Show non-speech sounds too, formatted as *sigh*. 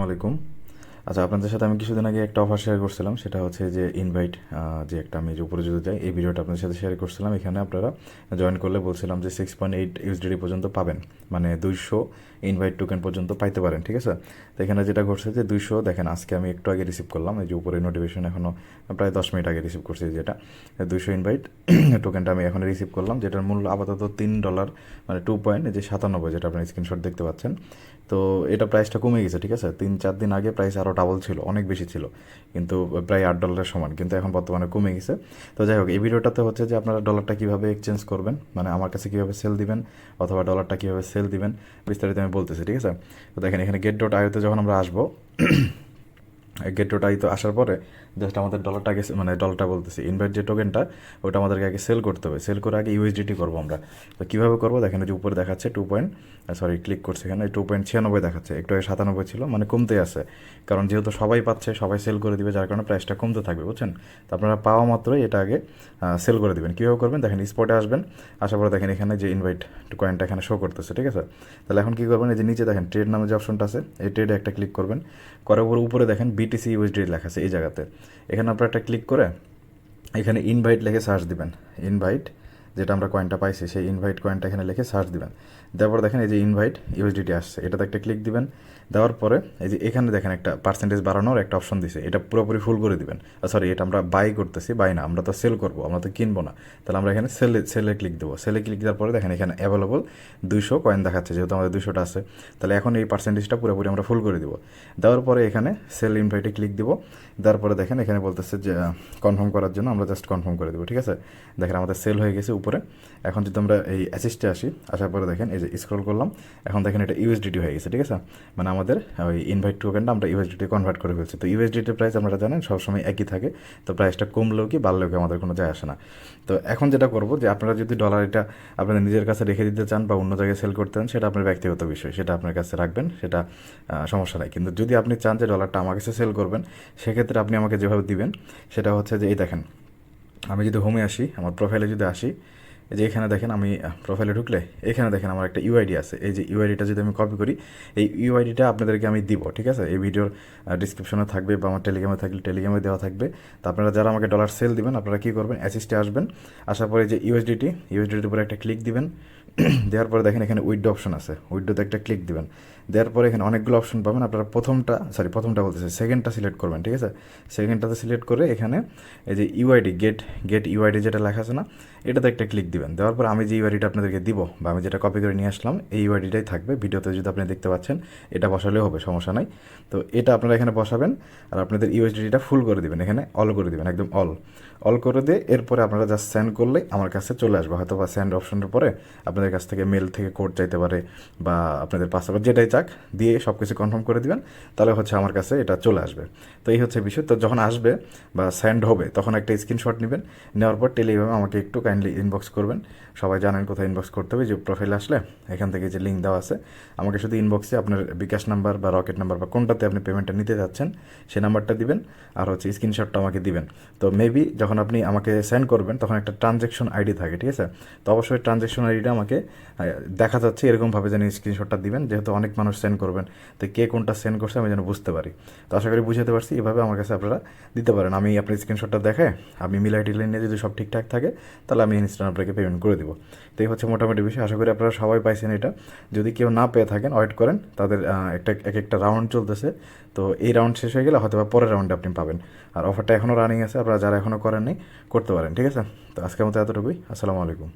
আসসালামু আলাইকুম। আচ্ছা আপনাদের সাথে আমি কিছুদিন আগে একটা অফার শেয়ার করছিলাম, সেটা হচ্ছে যে ইনভাইট যে একটা আমি যে উপরে যদি যাই এই ভিডিওটা আপনাদের সাথে শেয়ার করছিলাম। এখানে আপনারা জয়েন করলে বলছিলাম যে সিক্স পয়েন্ট এইট ইউএসডিডি পর্যন্ত পাবেন মানে দুইশো ইনভাইট টোকেন পর্যন্ত পাইতে পারেন, ঠিক আছে? তো এখানে যেটা ঘটছে যে দুইশো, দেখেন আজকে আমি একটু আগে রিসিভ করলাম, এই যে উপরে নোটিফিকেশন এখনও প্রায় দশ মিনিট আগে রিসিভ করছি যেটা। দুইশো ইনভাইট টোকেনটা *clears throat* আমি এখন রিসিভ করলাম, যেটার মূল্য আপাতত তিন ডলার মানে টু পয়েন্ট যে সাতানব্বই, যেটা আপনি স্ক্রিনশট দেখতে পাচ্ছেন। তো এটা প্রাইসটা কমে গেছে, ঠিক আছে? তিন, চার দিন আগে প্রাইস আরও ডাবল ছিল, অনেক বেশি ছিল, কিন্তু প্রায় আট ডলারের সমান, কিন্তু এখন বর্তমানে কমে গেছে। তো যাই হোক, এই ভিডিওটাতে হচ্ছে যে আপনারা ডলারটা কীভাবে এক্সচেঞ্জ করবেন মানে আমার কাছে কীভাবে সেল দিবেন, অথবা ডলারটা কীভাবে সেল দিবেন, বিস্তারিত আমি বলতেছি, ঠিক আছে? তো দেখেন, এখানে গেট ডট আইওতে যখন আমরা আসব গেট ডট আইতে আসার পরে জাস্ট আমাদের ডলারটা আগে মানে ডলারটা বলতেছি ইনভাইট যে টোকেনটা ওটা আমাদেরকে আগে সেল করতে হবে। সেল করে আগে ইউএসডিটি করব আমরা। তো কীভাবে করব? দেখেন যে উপরে দেখাচ্ছে টু পয়েন্ট সরি ক্লিক করছে এখানে টু পয়েন্ট ছিয়ানব্বই দেখাচ্ছে। একটু আগে সাতানব্বই ছিল মানে কমতে আছে। কারণ যেহেতু সবাই পাচ্ছে, সবাই সেল করে দিবে, যার কারণে প্রাইসটা কমতে থাকবে, বুঝছেন? তো আপনারা পাওয়া মাত্রই এটা আগে সেল করে দেবেন। কীভাবে করবেন? দেখেন স্পটে আসবেন, আসার পরে দেখেন এখানে যে ইনভাইট কয়েনটা এখানে শো করতেছে, ঠিক আছে? তাহলে এখন কী করবেন? এই যে নিচে দেখেন ট্রেড নামে যে অপশনটা আছে, এই ট্রেডে একটা ক্লিক করবেন। করার পর উপরে দেখেন বিটিসি ইউএসডি লেখা আছে এই জায়গাতে। এখানে আপনারা একটা ক্লিক করে এখানে ইনভাইট লিখে সার্চ দিবেন। ইনভাইট যেটা আমরা কয়েনটা পাইছি, সেই ইনভাইট কয়েনটা এখানে লিখে সার্চ দিবেন। তারপর দেখেন এই যে ইনভাইট ইউএসডিটি আসছে। এটাতে একটা ক্লিক দিবেন। দেওয়ার পরে এই যে এখানে দেখেন একটা পার্সেন্টেজ বাড়ানোর একটা অপশন দিছে। এটা পুরোপুরি ফুল করে দিবেন। সরি এটা আমরা বাই করতেছি বাই না, আমরা তো সেল করব, আমরা তো কিনবো না। তাহলে আমরা এখানে সেলে সেলে ক্লিক দেবো। সেলে ক্লিক দেওয়ার পরে দেখেন এখানে অ্যাভেলেবল দুইশো কয়েন দেখাচ্ছে, যেহেতু আমাদের দুশোটা আছে। তাহলে এখন এই পার্সেন্টেজটা পুরোপুরি আমরা ফুল করে দিব। দেওয়ার পরে এখানে সেল ইনভাইটে ক্লিক দিব। দেওয়ার পরে দেখেন এখানে বলতেছে যে কনফার্ম করার জন্য আমরা জাস্ট কনফার্ম করে দেবো, ঠিক আছে? দেখেন আমাদের সেল হয়ে গেছে উপরে। এখন যদি আমরা এই অ্যাসিস্টে আসি, আসার পরে দেখেন এই যে স্ক্রল করলাম, এখন দেখেন এটা ইউএসডিটি হয়ে গেছে, ঠিক আছে? মানে আমাদের, ওই ইনভাইট টোকেনটা আমরা ইউএসডিটি কনভার্ট করে ফেলছি। তো ইউএসডিটির প্রাইস আপনারা জানেন সবসময় একই থাকে, তো প্রাইসটা কমলেও কি বাড়লেও কি আমাদের কোনো যায় আসে না। তো এখন যেটা করব যে আপনারা যদি ডলার এটা আপনাদের নিজের কাছে রেখে দিতে চান বা অন্য জায়গায় সেল করতে চান, সেটা আপনার ব্যক্তিগত বিষয়, সেটা আপনার কাছে রাখবেন, সেটা সমস্যা নাই। কিন্তু যদি আপনি চান যে ডলারটা আমার কাছে সেল করবেন, সেক্ষেত্রে আপনি আমাকে যেভাবে দিবেন, সেটা হচ্ছে যে, এই দেখেন, আমি যদি হোমে আসি, আমার প্রোফাইলে যদি আসি এই যে এখানে দেখেন আমি প্রোফাইলে ঢুকলে এখানে দেখেন আমার একটা ইউআইডি আছে। এই যে ইউআইডিটা যদি আমি কপি করি, এই ইউআইডিটা আপনাদেরকে আমি দিব, ঠিক আছে? এই ভিডিওর ডিসক্রিপশনে থাকবে বা আমার টেলিগ্রামে থাকলে টেলিগ্রামে দেওয়া থাকবে। তো আপনারা যারা আমাকে ডলার সেল দিবেন, আপনারা কী করবেন? অ্যাসিস্টে আসবেন। আসার পরে যে ইউএসডিটি ইউএসডিটির উপরে একটা ক্লিক দিবেন। *clears throat* দেওয়ার পরে দেখেন এখানে উইডো অপশন আছে। উইডোতে একটা ক্লিক দিবেন। দেওয়ার পরে এখানে অনেকগুলো অপশন পাবেন। আপনারা প্রথমটা সরি প্রথমটা বলতেছে সেকেন্ডটা সিলেক্ট করবেন, ঠিক আছে? সেকেন্ডটাতে সিলেক্ট করে এখানে এই যে ইউআইডি গেট গেট ইউআইডি যেটা লেখা আছে না, এটাতে একটা ক্লিক দিবেন। দেওয়ার পর আমি যে ইউআইডিটা আপনাদেরকে দিব বা আমি যেটা কপি করে নিয়ে আসলাম, এই ইউআইডিটাই থাকবে। ভিডিওতে যদি আপনি দেখতে পাচ্ছেন, এটা বসালেও হবে, সমস্যা নাই। তো এটা আপনারা এখানে বসাবেন আর আপনাদের ইউএসডিটা ফুল করে দিবেন। এখানে অল করে দিবেন, একদম অল অল করে দিয়ে এরপরে আপনারা জাস্ট সেন্ড করলেই আমার কাছে চলে আসবে। হয়তো বা সেন্ড অপশনের পরে আপনাদের কাছ থেকে মেল থেকে কোড চাইতে পারে বা আপনাদের পাসওয়ার্ড যেটাই চাক, দিয়ে সব কিছু কনফার্ম করে দিবেন, তাহলে হচ্ছে আমার কাছে এটা চলে আসবে। তো এই হচ্ছে বিষয়। তো যখন আসবে বা সেন্ড হবে, তখন একটা স্ক্রিনশট নেবেন, নেওয়ার পর টেলিগ্রামে আমাকে একটু কাইন্ডলি ইনবক্স করবেন। সবাই জানেন কোথায় ইনবক্স করতে হবে, যে প্রোফাইল আসলে এখান থেকে যে লিঙ্ক দেওয়া আছে। আমাকে শুধু ইনবক্সে আপনার বিকাশ নাম্বার বা রকেট নাম্বার বা কোনটাতে আপনি পেমেন্টটা নিতে যাচ্ছেন, সে নাম্বারটা দিবেন আর হচ্ছে স্ক্রিনশটটা আমাকে দিবেন। তো মেবি যখন আপনি আমাকে সেন্ড করবেন, তখন একটা ট্রানজ্যাকশন আইডি থাকে, ঠিক আছে? তো অবশ্যই ট্রানজ্যাকশন আইডিটা আমাকে দেখা যাচ্ছে এরকমভাবে যেন স্ক্রিনশটটা দিবেন, যেহেতু অনেক মানুষ সেন্ড করবেন। তো কে কোনটা সেন্ড করছে আমি যেন বুঝতে পারি। তো আশা করি বুঝাতে পারছি, এভাবে আমার কাছে আপনারা দিতে পারেন। আমি আপনার স্ক্রিনশটটা দেখে, আমি মিলাই টিলাই নিয়ে যদি সব ঠিকঠাক থাকে, তাহলে আমি ইনস্ট্যান্ট আপনাকে পেমেন্ট করে দেবো। তো এই হচ্ছে মোটামুটি বিষয়। আশা করি আপনারা সবাই পাইছেন এটা। যদি কেউ না পেয়ে থাকেন ওয়েট করেন। তাদের একটা, এক একটা রাউন্ড চলতেছে। তো এই রাউন্ড শেষ হয়ে গেলে হয়তো বা পরের রাউন্ডে আপনি পাবেন। আর অফারটা এখনও রানিং আছে। আপনারা যারা এখনও করেন করেননি, করতে পারেন, ঠিক আছে? তো আজকের মতো এতটুকুই। আসসালামু আলাইকুম।